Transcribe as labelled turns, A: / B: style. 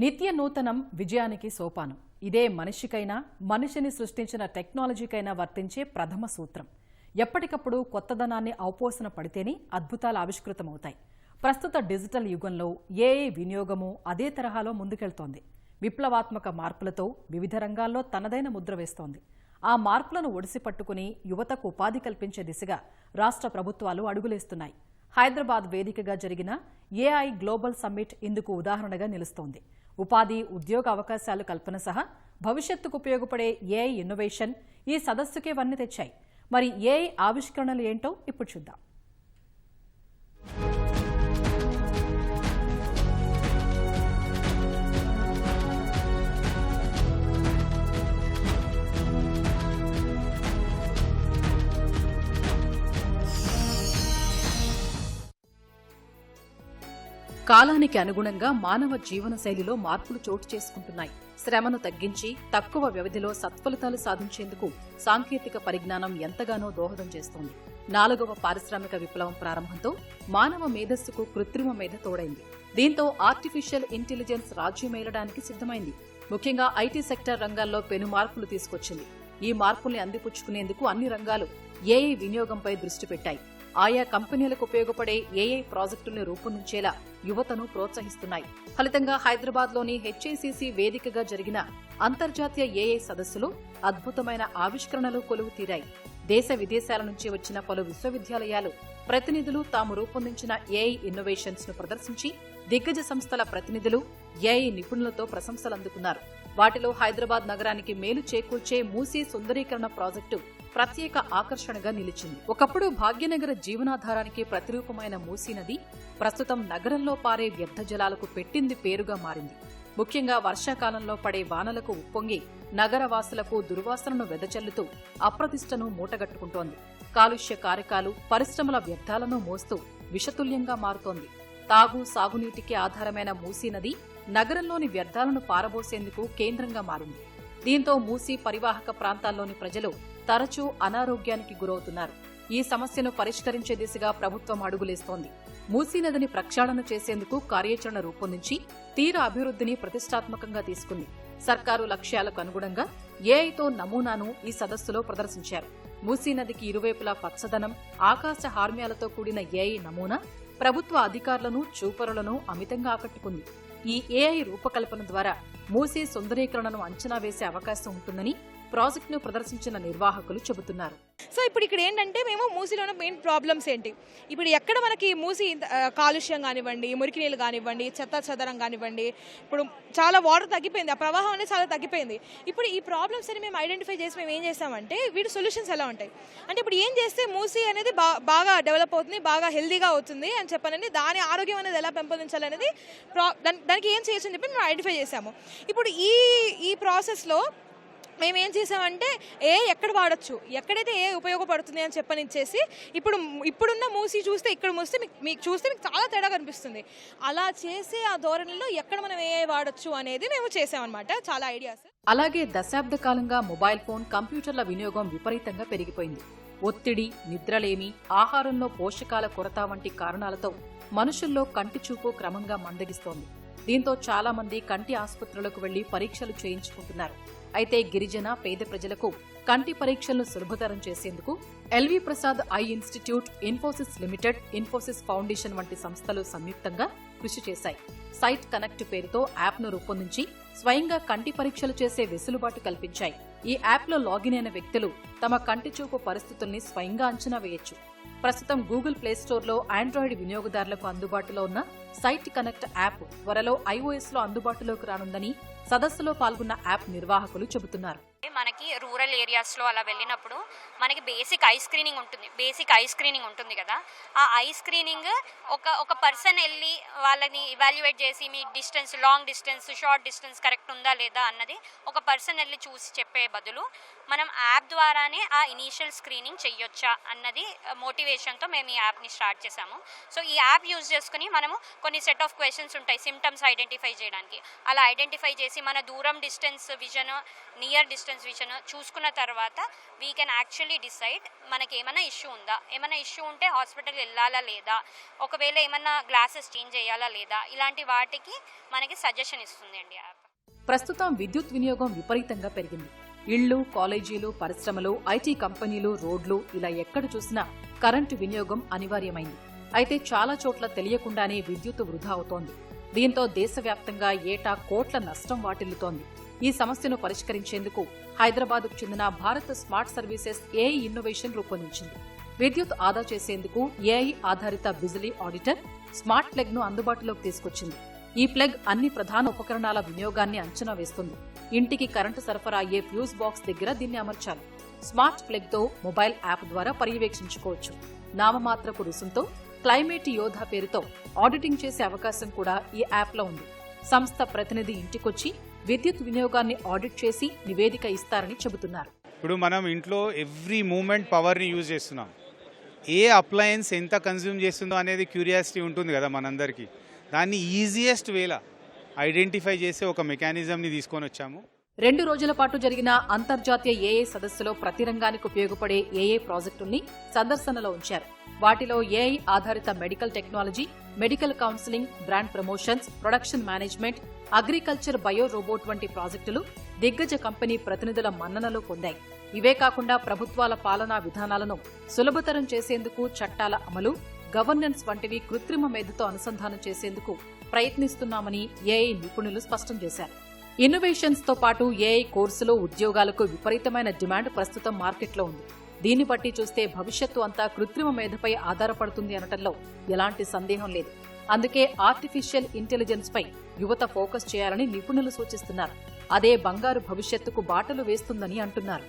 A: నిత్య నూతనం విజయానికి సోపానం. ఇదే మనిషికైనా మనిషిని సృష్టించిన టెక్నాలజీకైనా వర్తించే ప్రథమ సూత్రం. ఎప్పటికప్పుడు కొత్తదనాన్ని అవపోసన పడితేనే అద్భుతాలు ఆవిష్కృతమవుతాయి. ప్రస్తుత డిజిటల్ యుగంలో ఏఐ వినియోగము అదే తరహాలో ముందుకెళ్తోంది. విప్లవాత్మక మార్పులతో వివిధ రంగాల్లో తనదైన ముద్ర వేస్తోంది. ఆ మార్పులను ఒడిసి పట్టుకుని యువతకు ఉపాధి కల్పించే దిశగా రాష్ట్ర ప్రభుత్వాలు అడుగులేస్తున్నాయి. హైదరాబాద్ వేదికగా జరిగిన ఏఐ గ్లోబల్ సమ్మిట్ ఇందుకు ఉదాహరణగా నిలుస్తోంది. ఉపాధి ఉద్యోగ అవకాశాలు కల్పన సహా భవిష్యత్తుకు ఉపయోగపడే ఏఐ ఇన్నోవేషన్ ఈ సదస్సుకే వన్నీ తెచ్చాయి. మరి ఏఐ ఆవిష్కరణలు ఏంటో ఇప్పుడు చూద్దాం. కాలానికి అనుగుణంగా మానవ జీవన శైలిలో మార్పులు చోటు చేసుకుంటున్నాయి. శ్రమను తగ్గించి తక్కువ వ్యవధిలో సత్ఫలితాలు సాధించేందుకు సాంకేతిక పరిజ్ఞానం ఎంతగానో దోహదం చేస్తోంది. నాలుగవ పారిశ్రామిక విప్లవం ప్రారంభంతో మానవ మేధస్సుకు కృత్రిమ మేధ తోడైంది. దీంతో ఆర్టిఫిషియల్ ఇంటెలిజెన్స్ రాజ్యమేలడానికి సిద్ధమైంది. ముఖ్యంగా ఐటీ సెక్టర్ రంగాల్లో పెను మార్పులు తీసుకొచ్చింది. ఈ మార్పుల్ని అందిపుచ్చుకునేందుకు అన్ని రంగాలు ఏఐ వినియోగంపై దృష్టి పెట్టాయి. ఆయా కంపెనీలకు ఉపయోగపడే ఏఐ ప్రాజెక్టుల్ని రూపొందించేలా యువతను ప్రోత్సహిస్తున్నాయి. ఫలితంగా హైదరాబాద్లోని హెచ్ఐసిసి వేదికగా జరిగిన అంతర్జాతీయ ఏఐ సదస్సులో అద్భుతమైన ఆవిష్కరణలు కొలువు తీరాయి. దేశ విదేశాల నుంచి వచ్చిన పలు విశ్వవిద్యాలయాలు ప్రతినిధులు తాము రూపొందించిన ఏఐ ఇన్నోవేషన్స్ను ప్రదర్శించి దిగ్గజ సంస్థల ప్రతినిధులు ఏఐ నిపుణులతో ప్రశంసలు అందుకున్నారు వాటిలో హైదరాబాద్ నగరానికి మేలు చేకూర్చే మూసీ సుందరీకరణ ప్రాజెక్టు ప్రత్యేక ఆకర్షణగా నిలిచింది. ఒకప్పుడు భాగ్యనగర జీవనాధారానికి ప్రతిరూపమైన మూసీ నది ప్రస్తుతం నగరంలో పారే వ్యర్థ జలాలకు పెట్టింది పేరుగా మారింది. ముఖ్యంగా వర్షాకాలంలో పడే వానలకు ఉప్పొంగి నగరవాసులకు దుర్వాసనను వెదజల్లుతూ అప్రతిష్టను మూటగట్టుకుంటోంది. కాలుష్య కారకాలు పరిశ్రమల వ్యర్థాలను మోస్తూ విషతుల్యంగా మారుతోంది. తాగు సాగునీటికి ఆధారమైన మూసీ నది నగరంలోని వ్యర్థాలను పారబోసేందుకు కేంద్రంగా మారింది. దీంతో మూసీ పరివాహక ప్రాంతాల్లోని ప్రజలు తరచూ అనారోగ్యానికి గురవుతున్నారు. ఈ సమస్యను పరిష్కరించే దిశగా ప్రభుత్వం అడుగులేస్తోంది. మూసీ నదిని ప్రక్షాళన చేసేందుకు కార్యాచరణ రూపొందించి తీర అభివృద్ధిని ప్రతిష్టాత్మకంగా తీసుకుంది. సర్కారు లక్ష్యాలకు అనుగుణంగా ఏఐతో నమూనాను ఈ సదస్సులో ప్రదర్శించారు. మూసీ నదికి ఇరువైపులా పచ్చదనం ఆకాశ హార్మ్యాలతో కూడిన ఏఐ నమూనా ప్రభుత్వ అధికారులను చూపరులను అమితంగా ఆకట్టుకుంది. ఈ ఏఐ రూపకల్పన ద్వారా మూసీ సుందరీకరణను అంచనా వేసే అవకాశం ఉంటుందని ప్రాజెక్టును ప్రదర్శించిన నిర్వాహకులు చెబుతున్నారు.
B: సో ఇప్పుడు ఇక్కడ ఏంటంటే మేము మూసీలో ఉన్న మెయిన్ ప్రాబ్లమ్స్ ఏంటి? ఇప్పుడు ఎక్కడ మనకి మూసి కాలుష్యం కానివ్వండి మురికి నీళ్ళు కానివ్వండి చెత్త చెదరం కానివ్వండి ఇప్పుడు చాలా వాటర్ తగ్గిపోయింది ఆ ప్రవాహం అనేది చాలా తగ్గిపోయింది. ఇప్పుడు ఈ ప్రాబ్లమ్స్ అని మేము ఐడెంటిఫై చేసి మేము ఏం చేస్తామంటే వీటి సొల్యూషన్స్ ఎలా ఉంటాయి? అంటే ఇప్పుడు ఏం చేస్తే మూసి అనేది బా బాగా డెవలప్ అవుతుంది బాగా హెల్దీగా అవుతుంది అని చెప్పనని దాని ఆరోగ్యం అనేది ఎలా పెంపొందించాలనేది ప్రా దానికి ఏం చేయొచ్చు అని చెప్పి మేము ఐడెంటిఫై చేసాము ఇప్పుడు ఈ ఈ ప్రాసెస్లో మేము ఏం చేసామంటే ఏ ఎక్కడ వాడచ్చు ఎక్కడైతే ఏ ఉపయోగపడుతుంది అని చెప్పనిచ్చేసి ఇప్పుడు ఇప్పుడున్న మూసి చూస్తే ఇక్కడ మూస్తే మీకు మీకు చూస్తే మీకు చాలా తేడా కనిపిస్తుంది. అలా చేసే ఆ ధోరణిలో ఎక్కడ మనం ఏ వాడచ్చు అనేది మేము చేసామన్నమాట. చాలా ఐడియాస్.
A: అలాగే దశాబ్ద కాలంగా మొబైల్ ఫోన్ కంప్యూటర్ల వినియోగం విపరీతంగా పెరిగిపోయింది. ఒత్తిడి నిద్రలేమి ఆహారంలో పోషకాల కొరత వంటి కారణాలతో మనుషుల్లో కంటి చూపు క్రమంగా మందగిస్తోంది. దీంతో చాలా మంది కంటి ఆసుపత్రులకు వెళ్ళి పరీక్షలు చేయించుకుంటున్నారు. అయితే గిరిజన పేద ప్రజలకు కంటి పరీక్షలను సులభతరం చేసేందుకు L V Prasad eye institute Infosys limited Infosys foundation వంటి సంస్థలు సంయుక్తంగా కృషి చేశాయి. సైట్ కనెక్ట్ పేరుతో యాప్ను రూపొందించి స్వయంగా కంటి పరీక్షలు చేసే వెసులుబాటు కల్పించాయి. ఈ యాప్లో లాగిన్ అయిన వ్యక్తులు తమ కంటి చూపు పరిస్థితుల్ని స్వయంగా అంచనా వేయొచ్చు. ప్రస్తుతం గూగుల్ ప్లే స్టోర్లో ఆండ్రాయిడ్ వినియోగదారులకు అందుబాటులో ఉన్న సైట్ కనెక్ట్ యాప్ త్వరలో ఐఓఎస్లో అందుబాటులోకి రానుందని సదస్సులో పాల్గొన్న యాప్ నిర్వాహకులు చెబుతున్నారు.
C: మనకి రూరల్ ఏరియాస్లో అలా వెళ్ళినప్పుడు మనకి బేసిక్ ఐ స్క్రీనింగ్ ఉంటుంది. బేసిక్ ఐ స్క్రీనింగ్ ఉంటుంది కదా. ఆ ఐ స్క్రీనింగ్ ఒక ఒక పర్సన్ వెళ్ళి వాళ్ళని ఇవాల్యుయేట్ చేసి మీ distance long distance short distance correct ఉందా లేదా అన్నది ఒక పర్సన్ వెళ్ళి చూసి చెప్పే బదులు మనం యాప్ ద్వారానే ఆ ఇనీషియల్ స్క్రీనింగ్ చెయ్యొచ్చా అన్నది మోటివేషన్తో మేము ఈ యాప్ని స్టార్ట్ చేసాము సో ఈ యాప్ యూజ్ చేసుకుని మనము కొన్ని సెట్ ఆఫ్ క్వశ్చన్స్ ఉంటాయి. సిమ్టమ్స్ ఐడెంటిఫై చేయడానికి. అలా ఐడెంటిఫై చేసి మన దూరం distance vision near distance vision చూసుకున్న తర్వాత వీ కెన్ యాక్చువల్లీ డిసైడ్ మనకి ఏమైనా ఇష్యూ ఉందా? ఏమైనా ఇష్యూ ఉంటే హాస్పిటల్ వెళ్ళాలా లేదా? ఒకవేళ ఏమైనా గ్లాసెస్ చేంజ్ చేయాలా లేదా? ఇలాంటి వాటికి మనకి సజెషన్ ఇస్తుంది అండి యాప్
A: ప్రస్తుతం విద్యుత్ వినియోగం విపరీతంగా పెరిగింది. ఇళ్ళు కాలేజీలు పరిశ్రమలు ఐటీ కంపెనీలు రోడ్లు ఇలా ఎక్కడ చూసినా కరెంటు వినియోగం అనివార్యమైంది. అయితే చాలా చోట్ల తెలియకుండానే విద్యుత్ వృధా అవుతోంది. దీంతో దేశవ్యాప్తంగా ఏటా కోట్ల నష్టం వాటిల్లుతోంది. ఈ సమస్యను పరిష్కరించేందుకు హైదరాబాద్కు చెందిన Bharat smart services AI innovation రూపొందించింది. విద్యుత్ ఆదా చేసేందుకు ఏఐ ఆధారిత బిజిలీ ఆడిటర్ స్మార్ట్ ప్లగ్ను అందుబాటులోకి తీసుకొచ్చింది. ఈ ప్లగ్ అన్ని ప్రధాన ఉపకరణాల వినియోగాన్ని అంచనా వేస్తుంది. ఇంటికి కరెంటు సరఫరా అయ్యే ఫ్యూజ్ బాక్స్ దగ్గర దీన్ని అమర్చాలి. స్మార్ట్ ప్లగ్తో మొబైల్ యాప్ ద్వారా పర్యవేక్షించుకోవచ్చు. నామమాత్రపు రుసుంతో క్లైమేట్ యోధా పేరుతో ఆడిటింగ్ చేసే అవకాశం కూడా ఈ యాప్లో ఉంది. సంస్థ ప్రతినిధి ఇంటికొచ్చి విద్యుత్ వినియోగాన్ని ఆడిట్ చేసి నివేదిక ఇస్తారని చెబుతున్నారు.
D: ఇప్పుడు మనం ఇంట్లో ఎవ్రీ మూమెంట్ పవర్ని యూజ్ చేస్తున్నాం. ఏ అప్లయన్స్ ఎంత కన్జ్యూమ్ చేస్తుందో అనేది క్యూరియాసిటీ ఉంటుంది కదా మనందరికీ. దాన్ని ఈజియెస్ట్ వేలా ఐడెంటిఫై చేసే ఒక మెకానిజంని తీసుకొని వచ్చాము.
A: రెండు రోజుల పాటు జరిగిన అంతర్జాతీయ ఏఏ సదస్సులో ప్రతి రంగానికి ఉపయోగపడే ఏఏ ప్రాజెక్టుల్ని సందర్శనలో ఉంచారు. వాటిలో ఏఐ ఆధారిత medical technology medical counselling brand promotions production management agriculture bio robot వంటి ప్రాజెక్టులు దిగ్గజ కంపెనీ ప్రతినిధుల మన్ననలు పొందాయి. ఇవే కాకుండా ప్రభుత్వాల పాలనా విధానాలను సులభతరం చేసేందుకు చట్టాల అమలు గవర్నెన్స్ వంటివి కృత్రిమ మేధతో అనుసంధానం చేసేందుకు ప్రయత్నిస్తున్నామని ఏఐ నిపుణులు స్పష్టం చేశారు. ఇన్నోవేషన్స్తో పాటు ఏఐ కోర్సులో ఉద్యోగాలకు విపరీతమైన డిమాండ్ ప్రస్తుతం మార్కెట్లో ఉంది. దీన్ని బట్టి చూస్తే భవిష్యత్తు అంతా కృత్రిమ మేధపై ఆధారపడుతుంది అనటంలో ఎలాంటి సందేహం లేదు. అందుకే ఆర్టిఫిషియల్ ఇంటెలిజెన్స్ పై యువత ఫోకస్ చేయాలని నిపుణులు సూచిస్తున్నారు. అదే బంగారు భవిష్యత్తుకు బాటలు వేస్తుందని అంటున్నారు.